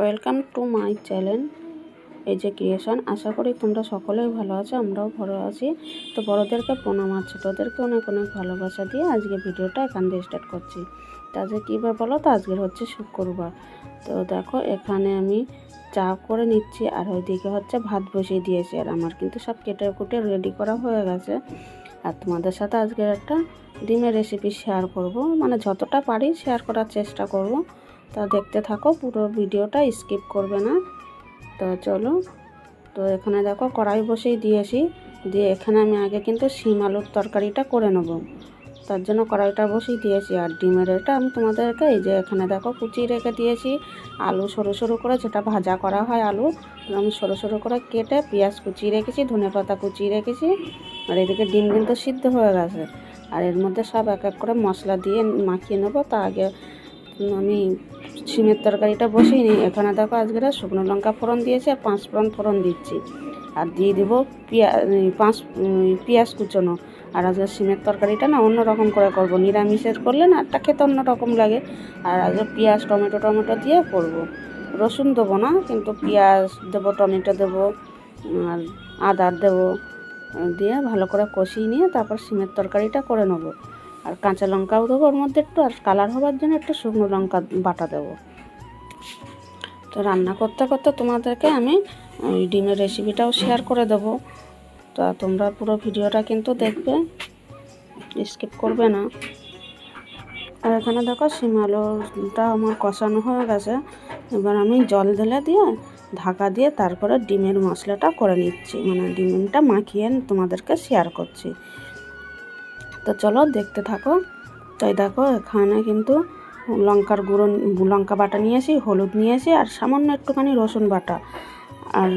Welcome to my channel এই যে creation আশা করি তোমরা সকলেই ভালো আছো, আমরাও ভালো আছি। তো বড়োদেরকে প্রণাম আছে ছোটোদেরকে অনেক অনেক ভালোবাসা দিয়ে আজকে ভিডিওটা এখান দিয়ে স্টার্ট করছি। তো আজকে কী বার বলো তো, আজকের হচ্ছে শুক্রবার। তো দেখো, এখানে আমি চা করে নিচ্ছি, আর ওইদিকে হচ্ছে ভাত বসিয়ে দিয়েছি, আর আমার কিন্তু সব কেটে কুটে রেডি করা হয়ে গেছে। আর তোমাদের সাথে আজকের একটা ডিমের রেসিপি শেয়ার করব। মানে যতটা পারি শেয়ার করার চেষ্টা করব। তা দেখতে থাকো, পুরো ভিডিওটা স্কিপ করবে না। তো চলো, তো এখানে দেখো কড়াই বসেই দিয়েছি, দিয়ে এখানে আমি আগে কিন্তু শিম আলুর তরকারিটা করে নেব। তার জন্য কড়াইটা বসেই দিয়েছি, আর ডিমের এটা আমি তোমাদেরকে এই যে এখানে দেখো কুচি রেখে দিয়েছি। আলু সরু সরু করে যেটা ভাজা করা হয় আলু আমি সরু সরু করে কেটে পেঁয়াজ কুচিয়ে রেখেছি, ধনে পাতা কুচিয়ে রেখেছি, আর এদিকে ডিম কিন্তু সিদ্ধ হয়ে গেছে। আর এর মধ্যে সব এক এক করে মশলা দিয়ে মাখিয়ে নেব তার আগে আমি সিমের তরকারিটা বসিয়ে নিই। এখানে দেখো আজকে শুকনো লঙ্কা ফোড়ন দিয়েছে আর পাঁচ ফোড়ন ফোড়ন দিচ্ছি। আর দিয়ে দেবো পেঁয়াজ পাঁচ পেঁয়াজ কুচোনো। আর আজকে সিমের তরকারিটা না অন্য রকম করে করব। নিরামিষের করলে না একটা খেতে অন্য রকম লাগে। আর আজকে পেঁয়াজ, টমেটো টমেটো দিয়ে করব। রসুন দেবো না, কিন্তু পেঁয়াজ দেবো, টমেটো দেবো, আর আদার দেবো। দিয়ে ভালো করে কষিয়ে নিয়ে তারপর সিমের তরকারিটা করে নেব। আর কাঁচা লঙ্কাও দেবো ওর মধ্যে একটু, আর কালার হওয়ার জন্য একটু শুকনো লঙ্কা বাটা দেবো। তো রান্না করতে করতে তোমাদেরকে আমি ওই ডিমের রেসিপিটাও শেয়ার করে দেবো। তা তোমরা পুরো ভিডিওটা কিন্তু দেখবে স্কিপ করবে না। আর এখানে দেখো শিম আলুটা আমার কষানো হয়ে গেছে। এবার আমি জল ঢেলে দিয়ে ঢাকা দিয়ে তারপরে ডিমের মশলাটা করে নিচ্ছি। মানে ডিমটা মাখিয়ে তোমাদেরকে শেয়ার করছি। তো চলো দেখতে থাকো। তাই দেখো, এখানে কিন্তু লঙ্কার গুঁড়ো, লঙ্কা বাটা নিয়েছি হলুদ নিয়েছি আর সামান্য একটুখানি রসুন বাটা আর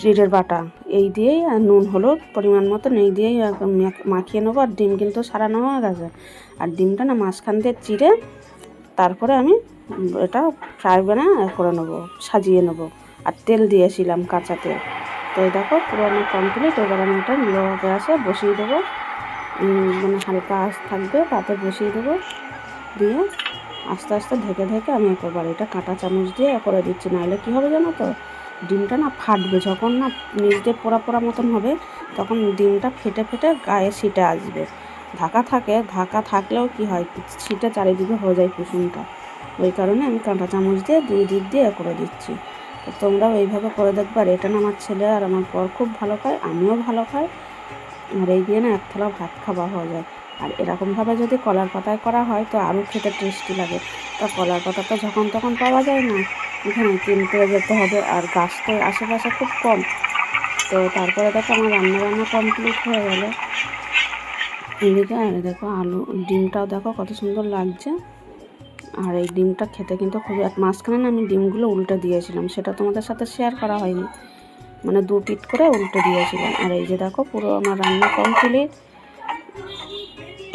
জিরের বাটা। এই দিয়েই আর নুন, হলুদ পরিমাণ মতো এই দিয়েই মাখিয়ে নেব, আর ডিম কিন্তু সারানো হয়ে গেছে। আর ডিমটা না মাঝখান দিয়ে চিড়ে তারপরে আমি এটা ফ্রাই বানা করে নেব, সাজিয়ে নেব। আর তেল দিয়েছিলাম কাঁচা তেল। তো দেখো পুরো আমার কমপ্লিট এবার আমি এটা লো গ্যাসে বসিয়ে দেবো। মানে হালকা আঁচ থাকবে তাতে বসিয়ে দেবো। দিয়ে আস্তে আস্তে ঢেকে ঢেকে আমি একবার এটা কাঁটা চামচ দিয়ে করে দিচ্ছি। নাহলে কী হবে জানো তো? ডিমটা না ফাটবে। যখন না দিয়ে পোড়া পোড়া মতন হবে, তখন ডিমটা ফেটে ফেটে গায়ে সিটে আসবে। ঢাকা থাকে, ঢাকা থাকলেও কি হয়? ছিটে চারিদিকে হয়ে যায় কুসুমটা। ওই কারণে আমি কাঁটা চামচ দিয়ে দুই দিক দিয়ে করে দিচ্ছি। তো তোমরাও এইভাবে করে দেখবে আর এটা না আমার ছেলে আর আমার পর খুব ভালো খায়, আমিও ভালো খাই। আর এই দিয়ে না এক ভাত খাওয়া হয়ে যায়। আর এরকমভাবে যদি কলার পাতায় করা হয় তো আরও খেতে টেস্টি লাগে। তা কলার পাতা তো যখন তখন পাওয়া যায় না। এখানে কিনতে যেতে হবে আর গাছ তো আশেপাশে খুব কম। তো তারপরে দেখো আমার রান্না বান্না কমপ্লিট হয়ে গেল। এদিকে আর দেখো আলু, ডিমটাও দেখো কত সুন্দর লাগছে। আর এই ডিমটা খেতে কিন্তু খুবই মাঝখানে না আমি ডিমগুলো উল্টে দিয়েছিলাম, সেটা তোমাদের সাথে শেয়ার করা হয়নি। মানে দু পিট করে উল্টো দিয়েছিলাম আর এই যে দেখো, পুরো আমার রান্না কমপ্লিট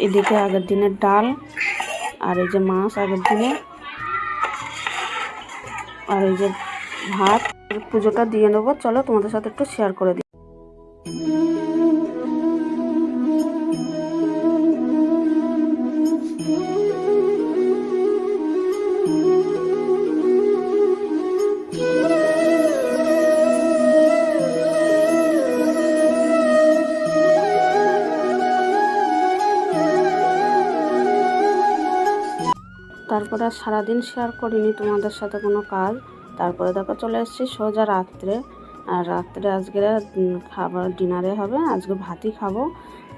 এদিকে আগের দিনের ডাল, আর এই যে মাছ আগের দিনে। আর এই যে ভাত, পুজোটা দিয়ে নেব। চলো তোমাদের সাথে একটু শেয়ার করে দিই। তারপরে আর সারাদিন শেয়ার করিনি তোমাদের সাথে কোনো কাজ। তারপরে দেখো চলে এসেছি সোজা রাত্রে। আর রাত্রে আজকে খাবার, ডিনারে হবে। আজকে ভাতই খাব।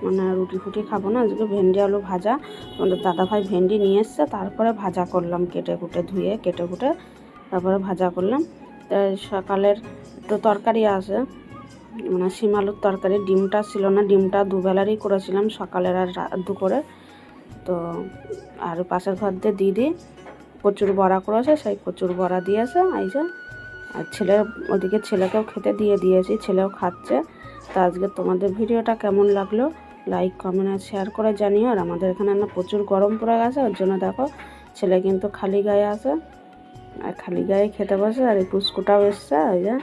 মানে রুটি ফুটি খাব না, আজকে ভেন্ডি আলু ভাজা। তোমাদের দাদাভাই ভেন্ডি নিয়ে এসছে, তারপরে ভাজা করলাম কেটে কুটে ধুয়ে, কেটে কুটে তারপরে ভাজা করলাম। সকালের একটু তরকারি আছে মানে শিম আলুর তরকারি। ডিমটা ছিল না, ডিমটা দুবেলারই করেছিলাম সকালের আর দুপুরে। তো আর পাশের ঘর দিয়ে দিদি কচুর বড়া করেছে, সেই কচুর বড়া দিয়েছে এই যে আর ছেলে ওদিকে ছেলেকেও খেতে দিয়ে দিয়েছি, ছেলেও খাচ্ছে। তো আজকে তোমাদের ভিডিওটা কেমন লাগল? লাইক কমেন্ট আর শেয়ার করে জানিও। আর আমাদের এখানে না প্রচুর গরম পড়ে গেছে, ওর জন্য দেখো, ছেলে কিন্তু খালি গায়ে আছে। আর খালি গায়ে খেতে বসে, আর এই পুস্কুটাও এসছে ওই যে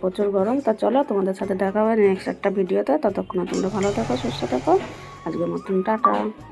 প্রচুর গরম। তা চলো তোমাদের সাথে দেখা হবে নেক্সট একটা ভিডিওতে। ততক্ষণে তোমরা ভালো থাকো, সুস্থ থাকো। আজকের মতন টাটা।